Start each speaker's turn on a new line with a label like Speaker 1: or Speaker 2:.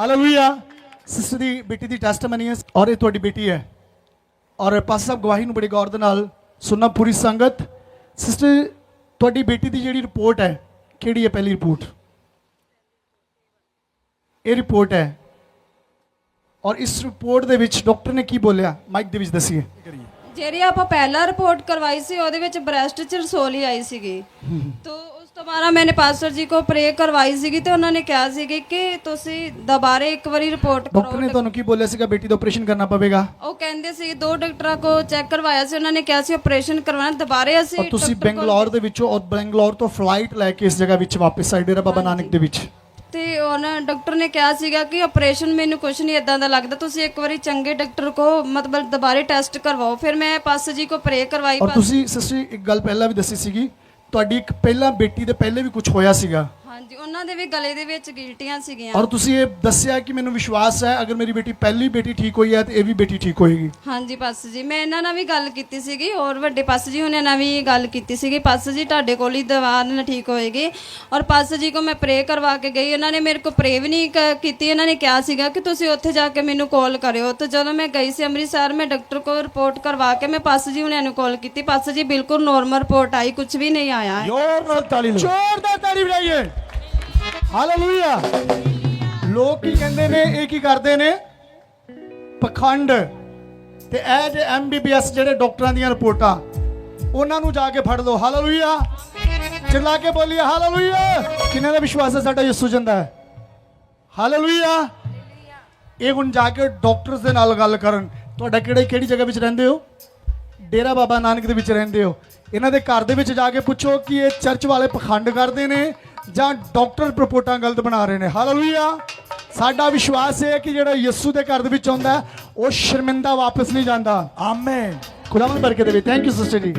Speaker 1: Hallelujah sister ਦੀ ਬੇਟੀ ਦੀ testimony ਹੈ ਔਰ ਇਹ ਤੁਹਾਡੀ ਬੇਟੀ ਹੈ। ਔਰ ਪਾਸਟਰ ਸਾਹਿਬ ਗਵਾਹੀ ਨੂੰ ਬੜੀ ਗੌਰ ਦੇ ਨਾਲ ਸੁਣਨਾ ਪੂਰੀ ਸੰਗਤ। ਸਿਸਟਰ ਤੁਹਾਡੀ ਬੇਟੀ ਦੀ ਜਿਹੜੀ ਰਿਪੋਰਟ ਹੈ ਕਿਹੜੀ ਹੈ ਪਹਿਲੀ ਰਿਪੋਰਟ ਇਹ ਰਿਪੋਰਟ ਹੈ। ਔਰ ਇਸ ਰਿਪੋਰਟ ਦੇ ਵਿੱਚ ਡਾਕਟਰ ਨੇ ਕੀ ਬੋਲਿਆ? ਮਾਈਕ ਦੇ ਵਿੱਚ ਦੱਸੀਏ।
Speaker 2: ਜਿਹੜੀ ਆਪਾਂ ਪਹਿਲਾਂ ਰਿਪੋਰਟ ਕਰਵਾਈ ਸੀ ਉਹਦੇ ਵਿੱਚ ਬ੍ਰੈਸਟ ਚ ਰਸੋਲੀ ਆਈ ਸੀਗੀ। ਤੋ ਬਾਅਦ ਮੈंने ਪਾਸਟਰ ਜੀ ਕੋ ਪ੍ਰੇ ਕਰਵਾਈ ਸੀਗੀ ਤੇ ਉਹਨਾਂ ਨੇ ਕਿਹਾ ਸੀਗੀ ਕਿ ਤੁਸੀਂ ਦੁਬਾਰੇ ਇੱਕ ਵਾਰੀ ਰਿਪੋਰਟ
Speaker 1: ਡਾਕਟਰ ਨੇ
Speaker 2: ਕਰੋ
Speaker 1: ਤੁਹਾਨੂੰ ਕੀ ਬੋਲਿਆ ਸੀਗਾ? ਬੇਟੀ ਦਾ ਆਪਰੇਸ਼ਨ ਕਰਨਾ ਪਵੇਗਾ।
Speaker 2: ਉਹ ਕਹਿੰਦੇ ਸੀ ਦੋ ਡਾਕਟਰਾਂ ਕੋ ਚੈੱਕ ਕਰਵਾਇਆ ਸੀ ਉਹਨਾਂ ਨੇ ਕਿਹਾ ਸੀ ਆਪਰੇਸ਼ਨ ਕਰਵਾਉਣਾ ਦੁਬਾਰੇ ਅਸੀਂ
Speaker 1: ਤੁਸੀਂ ਬੈਂਗਲੌਰ ਦੇ ਵਿੱਚੋਂ ਔਰ ਬੈਂਗਲੌਰ ਤੋਂ ਫਲਾਈਟ ਲੈ ਕੇ ਇਸ ਜਗ੍ਹਾ ਵਿੱਚ ਵਾਪਸ ਆਏ ਡੇਰਾ ਬਾਬਾ ਨਾਨਕ ਦੇ ਵਿੱਚ।
Speaker 2: ਤੇ ਉਹਨਾਂ ਡਾਕਟਰ ਨੇ ਕਿਹਾ ਸੀਗਾ ਕਿ ਆਪਰੇਸ਼ਨ ਮੈਨੂੰ ਕੁਝ ਨਹੀਂ ਇਦਾਂ ਦਾ ਲੱਗਦਾ ਤੁਸੀਂ ਇੱਕ ਵਾਰੀ ਚੰਗੇ ਡਾਕਟਰ ਕੋ ਮਤਲਬ ਦੁਬਾਰੇ ਟੈਸਟ ਕਰਵਾਓ ਫਿਰ ਮੈਂ ਪਾਸਟਰ ਜੀ ਕੋ ਪ੍ਰੇ ਕਰਵਾਈ
Speaker 1: ਔਰ
Speaker 2: ਪਾਸ-
Speaker 1: ਤੁਸੀਂ ਸਿਸਟਰ ਇੱਕ ਗੱਲ ਪਹਿਲਾਂ ਵੀ ਦੱਸੀ ਸੀਗੀ ਤੁਹਾਡੀ ਇੱਕ ਪਹਿਲਾਂ ਬੇਟੀ ਦੇ ਪਹਿਲੇ ਵੀ ਕੁਝ ਹੋਇਆ ਸੀਗਾ।
Speaker 2: ਹਾਂਜੀ ਉਹਨਾਂ ਦੇ ਵੀ ਗਲੇ ਦੇ ਵਿੱਚ ਗਿਲਟੀਆਂ ਸੀਗੀਆਂ।
Speaker 1: ਔਰ ਤੁਸੀਂ ਇਹ ਦੱਸਿਆ ਕਿ ਮੈਨੂੰ ਵਿਸ਼ਵਾਸ ਹੈ ਅਗਰ ਮੇਰੀ ਬੇਟੀ ਪਹਿਲੀ ਬੇਟੀ ਠੀਕ ਹੋਈ ਹੈ ਤੇ ਇਹ ਵੀ ਬੇਟੀ ਠੀਕ ਹੋਏਗੀ।
Speaker 2: ਹਾਂਜੀ ਪਾਸ ਜੀ ਮੈਂ ਇਹਨਾਂ ਨਾਲ ਵੀ ਗੱਲ ਕੀਤੀ ਸੀਗੀ ਔਰ ਵੱਡੇ ਪਾਸ ਜੀ ਉਹਨਾਂ ਨਾਲ ਵੀ ਗੱਲ ਕੀਤੀ ਸੀਗੀ। ਪਾਸ ਜੀ ਤੁਹਾਡੇ ਕੋਲ ਹੀ ਦਵਾ ਨਾਲ ਠੀਕ ਹੋਏਗੀ। ਔਰ ਪਾਸ ਜੀ ਕੋ ਮੈਂ ਪ੍ਰੇ ਕਰਵਾ ਕੇ ਗਈ ਇਹਨਾਂ ਨੇ ਮੇਰੇ ਕੋ ਪ੍ਰੇ ਵੀ ਨਹੀਂ ਕ- ਕੀਤੀ ਇਹਨਾਂ ਨੇ ਕਿਹਾ ਸੀਗਾ ਕਿ ਤੁਸੀਂ ਉੱਥੇ ਜਾ ਕੇ ਮੈਨੂੰ ਕਾਲ ਕਰਿਓ। ਤੇ ਜਦੋਂ ਮੈਂ ਗਈ ਸੀ ਅੰਮ੍ਰਿਤਸਰ ਮੈਂ ਡਾਕਟਰ ਕੋ ਰਿਪੋਰਟ ਕਰਵਾ ਕੇ ਮੈਂ ਪਾਸ ਜੀ ਉਹਨਾਂ ਨੂੰ ਕਾਲ ਕੀਤੀ। ਪਾਸ ਜੀ ਬਿਲਕੁਲ ਨੋਰਮਲ ਰਿਪੋਰਟ ਆਈ ਕੁਝ ਵੀ ਨਹੀਂ ਆਇਆ। ਹੈ
Speaker 3: ਜ਼ੋਰ ਨਾਲ ਤਾਲੀ ਲਓ।
Speaker 1: ਜ਼ੋਰਦਾਰ ਤਾੜੀ ਵਜਾਈਏ ਹਾਲੇਲੂਇਆ ਲੋਕ ਕੀ ਕਹਿੰਦੇ ਨੇ, ਇਹ ਕੀ ਕਰਦੇ ਨੇ? ਪਖੰਡ। ਤੇ ਇਹ ਜੇ ਐਮਬੀਬੀਐਸ ਜਿਹੜੇ ਡਾਕਟਰਾਂ ਦੀਆਂ ਰਿਪੋਰਟਾਂ, ਉਹਨਾਂ ਨੂੰ ਜਾ ਕੇ ਫੜ ਲਓ। ਹਾਲੇਲੂਇਆ ਚਿल्ला ਕੇ ਬੋਲੀਏ ਹਾਲੇਲੂਇਆ ਕਿੰਨੇ ਦਾ ਵਿਸ਼ਵਾਸ ਹੈ? ਸਾਡਾ ਯਿਸੂ ਜਿੰਦਾ ਹੈ। ਹਾਲੇਲੂਇਆ ਇਹ ਹੁਣ ਜਾ ਕੇ ਡਾਕਟਰਸ ਦੇ ਨਾਲ ਗੱਲ ਕਰਨ। ਤੁਹਾਡਾ ਕਿਹੜੇ, ਕਿਹੜੀ ਜਗ੍ਹਾ ਵਿੱਚ ਰਹਿੰਦੇ ਹੋ? ਡੇਰਾ ਬਾਬਾ ਨਾਨਕ ਦੇ ਵਿੱਚ ਰਹਿੰਦੇ ਹੋ। ਇਹਨਾਂ ਦੇ ਘਰ ਦੇ ਵਿੱਚ ਜਾ ਕੇ ਪੁੱਛੋ ਕਿ ਇਹ ਚਰਚ ਵਾਲੇ ਪਖੰਡ ਕਰਦੇ ਨੇ? ਜਾਂ ਡਾਕਟਰ ਰਿਪੋਰਟਾਂ ਗਲਤ ਬਣਾ ਰਹੇ ਨੇ। ਹਾਲੇਲੂਇਆ। ਸਾਡਾ ਵਿਸ਼ਵਾਸ ਹੈ ਕਿ ਜਿਹੜਾ ਯਿਸੂ ਦੇ ਘਰ ਦੇ ਵਿੱਚ ਆਉਂਦਾ ਉਹ ਸ਼ਰਮਿੰਦਾ ਵਾਪਸ ਨਹੀਂ ਜਾਂਦਾ।
Speaker 3: ਆਮੇਨ
Speaker 1: ਖੁਦਾਵੰਦ ਬਰਕਤ ਦੇਵੇ। ਥੈਂਕ ਯੂ ਸਿਸਟਰ ਜੀ